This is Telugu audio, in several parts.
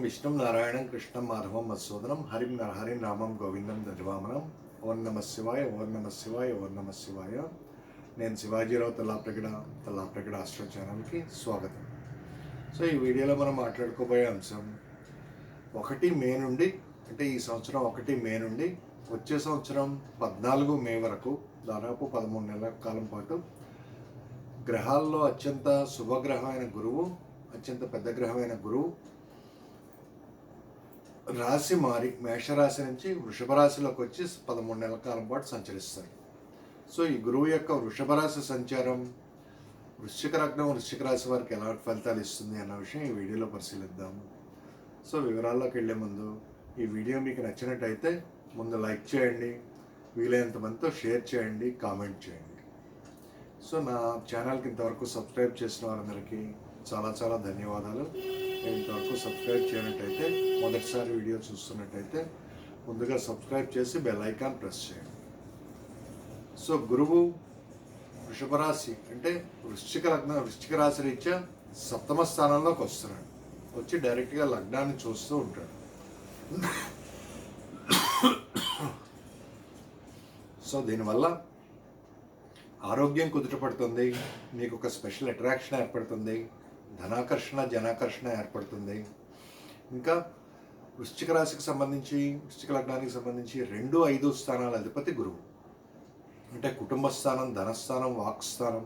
ఓం విష్ణుం నారాయణం కృష్ణం మాధవం మధుసూదనం హరిం నర హరిం రామం గోవిందం దజవామనం ఓం నమ శివాయ ఓం నమ శివాయ ఓం నమ శివాయ నేను శివాజీరావు తల్లాప్రగడ తల్లాప్రగడ ఆస్ట్రో ఛానల్కి స్వాగతం. సో ఈ వీడియోలో మనం మాట్లాడుకోబోయే అంశం ఒకటి మే నుండి అంటే ఈ సంవత్సరం ఒకటి మే నుండి వచ్చే సంవత్సరం పద్నాలుగు మే వరకు దాదాపు పదమూడు నెలల కాలం పాటు గ్రహాల్లో అత్యంత శుభగ్రహమైన గురువు అత్యంత పెద్ద గ్రహమైన గురువు రాశి మారి మేషరాశి నుంచి వృషభ రాశిలోకి వచ్చి పదమూడు నెలల కాలం పాటు సంచరిస్తారు సో ఈ గురువు యొక్క వృషభ రాశి సంచారం వృశ్చిక లగ్నం వృశ్చిక రాశి వారికి ఎలా ఫలితాలు ఇస్తుంది అన్న విషయం ఈ వీడియోలో పరిశీలిద్దాము సో వివరాల్లోకి వెళ్ళే ముందు ఈ వీడియో మీకు నచ్చినట్టయితే ముందు లైక్ చేయండి వీలైనంత మందితో షేర్ చేయండి కామెంట్ చేయండి. సో నా ఛానల్కి ఇంతవరకు సబ్స్క్రైబ్ చేసిన వారందరికీ చాలా చాలా ధన్యవాదాలు. ఇంతవరకు సబ్స్క్రైబ్ చేయనట్టయితే మొదటిసారి వీడియో చూస్తున్నట్టయితే ముందుగా సబ్స్క్రైబ్ చేసి బెల్ ఐకాన్ ప్రెస్ చేయండి. సో గురువు వృషభరాశి అంటే వృశ్చిక లగ్న వృశ్చిక రాశి రీత్యా సప్తమ స్థానంలోకి వస్తున్నాడు. వచ్చి డైరెక్ట్గా లగ్నాన్ని చూస్తూ ఉంటాడు. సో దీనివల్ల ఆరోగ్యం కుదుటపడుతుంది మీకు ఒక స్పెషల్ అట్రాక్షన్ ఏర్పడుతుంది ధనాకర్షణ జనాకర్షణ ఏర్పడుతుంది. ఇంకా వృశ్చిక రాశికి సంబంధించి వృశ్చిక లగ్నానికి సంబంధించి రెండు ఐదు స్థానాల అధిపతి గురువు. అంటే కుటుంబ స్థానం ధనస్థానం వాక్స్థానం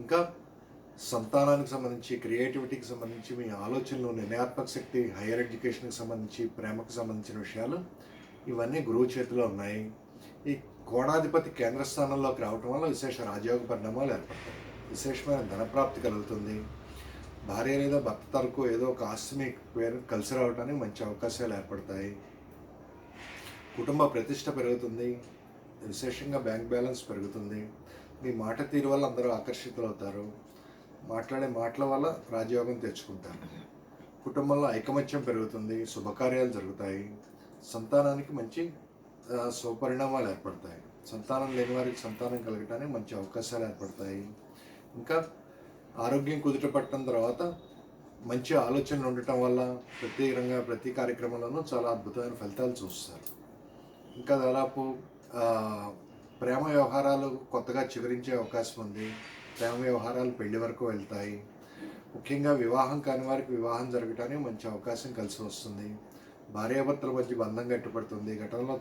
ఇంకా సంతానానికి సంబంధించి క్రియేటివిటీకి సంబంధించి మీ ఆలోచనలు నిర్ణయాత్మక శక్తి హైయర్ ఎడ్యుకేషన్కి సంబంధించి ప్రేమకు సంబంధించిన విషయాలు ఇవన్నీ గురువు చేతిలో ఉన్నాయి. ఈ కోణాధిపతి కేంద్ర స్థానంలోకి రావటం వల్ల విశేష రాజయోగ పరిణామాలు ఏర్పడతాయి. విశేషమైన ధనప్రాప్తి కలుగుతుంది. భార్య లేదా భర్త తరకు ఏదో ఒక ఆస్తిని పేరు కలిసి రావడానికి మంచి అవకాశాలు ఏర్పడతాయి. కుటుంబ ప్రతిష్ట పెరుగుతుంది. విశేషంగా బ్యాంక్ బ్యాలెన్స్ పెరుగుతుంది. మీ మాట తీరు వల్ల అందరూ ఆకర్షితులవుతారు. మాట్లాడే మాటల వల్ల రాజయోగం తెచ్చుకుంటారు. కుటుంబంలో ఐకమత్యం పెరుగుతుంది. శుభకార్యాలు జరుగుతాయి. సంతానానికి మంచి ఆ, శుభపరిణామాలు ఏర్పడతాయి. సంతానం లేని వారికి సంతానం కలగటానికి మంచి అవకాశాలు ఏర్పడతాయి. ఇంకా ఆరోగ్యం కుదుట పట్టడం తర్వాత మంచి ఆలోచనలు ఉండటం వల్ల ప్రత్యేకంగా ప్రతి కార్యక్రమంలోనూ చాలా అద్భుతమైన ఫలితాలు చూస్తారు. ఇంకా దాదాపు ప్రేమ వ్యవహారాలు కొత్తగా చివరించే అవకాశం ఉంది. ప్రేమ వ్యవహారాలు పెళ్ళి వరకు వెళ్తాయి. ముఖ్యంగా వివాహం కాని వారికి వివాహం జరగటానికి మంచి అవకాశం కలిసి వస్తుంది. భార్యాభర్తల మధ్య బంధం గట్టిపడుతుంది. గతంలో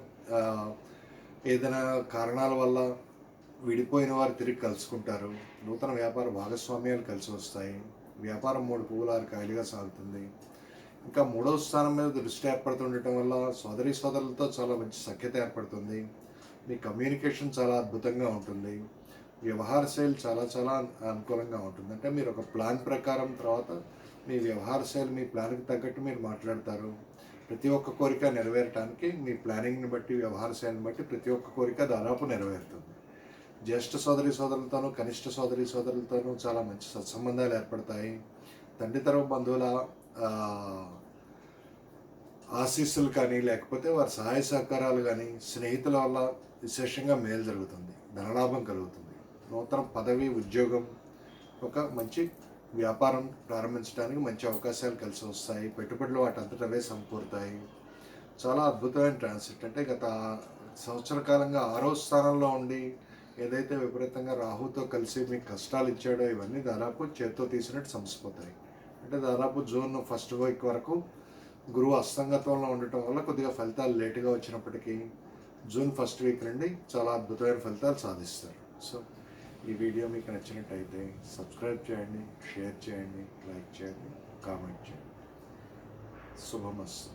ఏదైనా కారణాల వల్ల విడిపోయిన వారు తిరిగి కలుసుకుంటారు. నూతన వ్యాపార భాగస్వామ్యాలు కలిసి వస్తాయి. వ్యాపారం మూడు పువ్వులు ఆరు కాయలుగా సాగుతుంది. ఇంకా మూడవ స్థానం మీద దృష్టి ఏర్పడుతుండటం వల్ల సోదరి సోదరులతో చాలా మంచి సఖ్యత ఏర్పడుతుంది. మీ కమ్యూనికేషన్ చాలా అద్భుతంగా ఉంటుంది. వ్యవహార శైలి చాలా చాలా అనుకూలంగా ఉంటుంది. అంటే మీరు ఒక ప్లాన్ ప్రకారం తర్వాత మీ వ్యవహార శైలి మీ ప్లాన్కి తగ్గట్టు మీరు మాట్లాడతారు. ప్రతి ఒక్క కోరిక నెరవేరటానికి మీ ప్లానింగ్ని బట్టి వ్యవహార శైలిని బట్టి ప్రతి ఒక్క కోరిక దాదాపు నెరవేరుతుంది. జ్యేష్ఠ సోదరి సోదరులతోనూ కనిష్ట సోదరి సోదరులతోనూ చాలా మంచి సత్సంబంధాలు ఏర్పడతాయి. తండ్రి తరపు బంధువుల ఆశీస్సులు కానీ లేకపోతే వారి సహాయ సహకారాలు కానీ స్నేహితుల వల్ల విశేషంగా మేలు జరుగుతుంది. ధనలాభం కలుగుతుంది. నూతన పదవి ఉద్యోగం ఒక మంచి వ్యాపారం ప్రారంభించడానికి మంచి అవకాశాలు కలిసి వస్తాయి. పెట్టుబడులు వాటంతటవే సమకూరుతాయి. చాలా అద్భుతమైన ట్రాన్సిట్ అంటే గత సంవత్సర కాలంగా ఆరో స్థానంలో ఉండి ఏదైతే విపరీతంగా రాహుతో కలిసి మీకు కష్టాలు ఇచ్చాడో ఇవన్నీ దాదాపు చేత్తో తీసినట్టు సమసిపోతాయి అంటే దాదాపు జూన్ ఫస్ట్ వీక్ వరకు గురువు అస్తంగత్వంలో ఉండటం వల్ల కొద్దిగా ఫలితాలు లేటుగా వచ్చినప్పటికీ జూన్ ఫస్ట్ వీక్ నుండి చాలా అద్భుతమైన ఫలితాలు సాధిస్తారు. సో ఈ వీడియో మీకు నచ్చినట్టయితే సబ్స్క్రైబ్ చేయండి షేర్ చేయండి లైక్ చేయండి కామెంట్ చేయండి. శుభమస్తు.